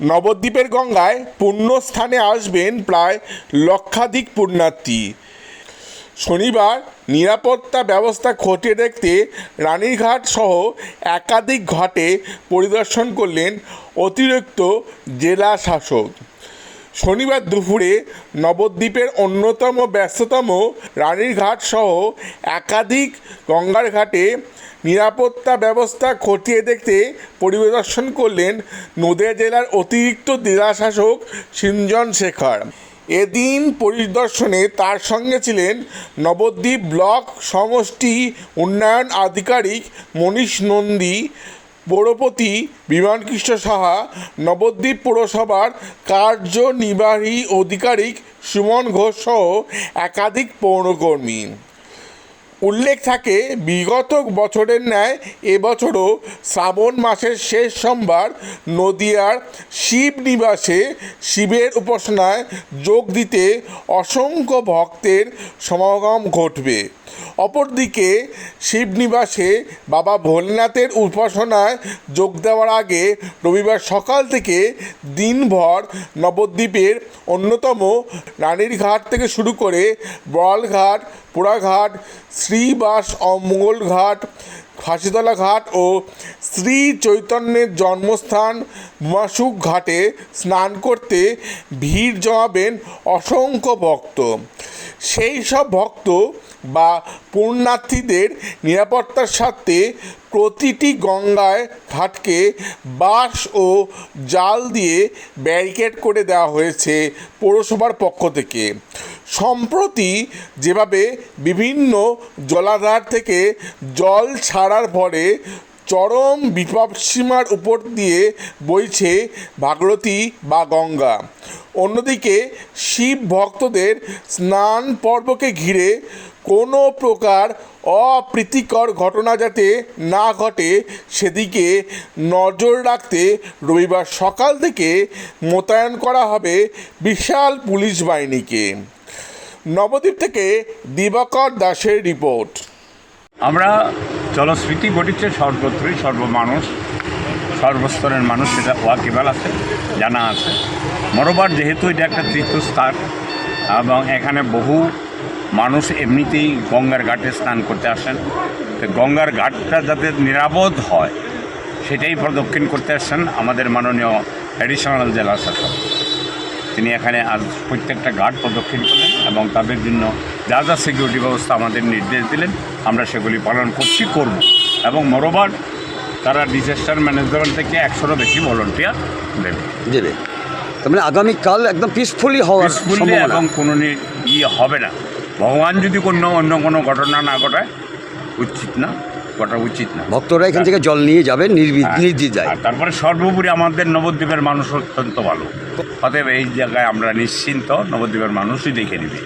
নবদ্বীপের গঙ্গায় পুণ্যস্থানে আসবেন প্রায় লক্ষাধিক পুণ্যার্থী। শনিবার নিরাপত্তা ব্যবস্থা খতিয়ে দেখতে রানীরঘাট সহ একাধিক ঘাটে পরিদর্শন করলেন অতিরিক্ত জেলা শাসক। শনিবার দুপুরে নবদ্বীপের অন্যতম ব্যস্ততম রানীরঘাট সহ একাধিক গঙ্গার ঘাটে নিরাপত্তা ব্যবস্থা খতিয়ে দেখতে পরিদর্শন করলেন নদিয়া জেলার অতিরিক্ত জেলাশাসক সিঞ্জন শেখর। এদিন পরিদর্শনে তার সঙ্গে ছিলেন নবদ্বীপ ব্লক সমষ্টি উন্নয়ন আধিকারিক মনীষ নন্দী পৌরপতি বিমানকৃষ্ণ সাহা, নবদ্বীপ পৌরসভার কার্যনির্বাহী অধিকারিক সুমন ঘোষ সহ একাধিক পৌরকর্মী। উল্লেখ থাকে, বিগত বছরের ন্যায় এবছরও শ্রাবণ মাসের শেষ সোমবার নদিয়ার শিব নিবাসে শিবের উপাসনায় যোগ দিতে অসংখ্য ভক্তের সমাগম ঘটবে। অপরদিকে শিবনিবাসে বাবা ভোলেনাথের উপাসনায় যোগ দেওয়ার আগে রবিবার সকাল থেকে দিনভর নবদ্বীপের অন্যতম রানীরঘাট থেকে শুরু করে বড়ালঘাট পোড়াঘাট শ্রীবাস অমঙ্গল ঘাট, ফাঁসিতলা ঘাট ও শ্রী চৈতন্যের জন্মস্থান মাসুক ঘাটে স্নান করতে ভিড় জমাবেন অসংখ্য ভক্ত। সেই সব ভক্ত বা পুণ্যার্থীদের নিরাপত্তার স্বার্থে প্রতিটি গঙ্গায় ঘাটকে বাঁশ ও জাল দিয়ে ব্যারিকেড করে দেওয়া হয়েছে পৌরসভার পক্ষ থেকে। সম্প্রতি যেভাবে বিভিন্ন জলাধার থেকে জল ছাড়ার পরে চরম বিপদসীমার উপর দিয়ে বইছে ভাগীরথী বা গঙ্গা। অন্যদিকে শিব ভক্তদের স্নান পর্বকে ঘিরে কোনো প্রকার অপ্রীতিকর ঘটনা যাতে না ঘটে, সেদিকে নজর রাখতে রবিবার সকাল থেকে মোতায়েন করা হবে বিশাল পুলিশ বাহিনীকে। নবদ্বীপ থেকে দিবাকর দাসের রিপোর্ট। আমরা জলস্মৃতি ঘটিছে সর্বত্রই সর্বমানুষ, সর্বস্তরের মানুষ, সেটা ওয়াকিবাল আছে, জানা আছে। মরোবার যেহেতু এটা একটা তীর্থস্থান, এবং এখানে বহু মানুষ এমনিতেই গঙ্গার ঘাটে স্নান করতে আসেন। তো গঙ্গার ঘাটটা যাতে নিরাপদ হয়, সেটাই প্রদক্ষিণ করতে আসছেন আমাদের মাননীয় অ্যাডিশনাল জেলা শাসক। তিনি এখানে আজ প্রত্যেকটা ঘাট প্রদক্ষিণ করলেন এবং তাদের জন্য যা যা সিকিউরিটি ব্যবস্থা আমাদের নির্দেশ দিলেন আমরা সেগুলি পালন করছি করব। এবং মরোবার তারা ডিজাস্টার ম্যানেজমেন্ট থেকে একশোরও বেশি ভলেন্টিয়ার দেবে। দেবে তার মানে আগামীকাল একদম পিসফুলি হওয়ার এবং কোনো ইয়ে হবে না। ভগবান যদি কোনো অন্য কোনো ঘটনা না ঘটায় উচিত না। ঘটা উচিত না। ভক্তরা এখান থেকে জল নিয়ে যাবে নির্বি- যায়। নির্দ্বিধায় আর তারপরে সর্বোপরি আমাদের নবদ্বীপের মানুষ অত্যন্ত ভালো। অতএব এই জায়গায় আমরা নিশ্চিন্ত নবদ্বীপের মানুষই দেখে নিবে।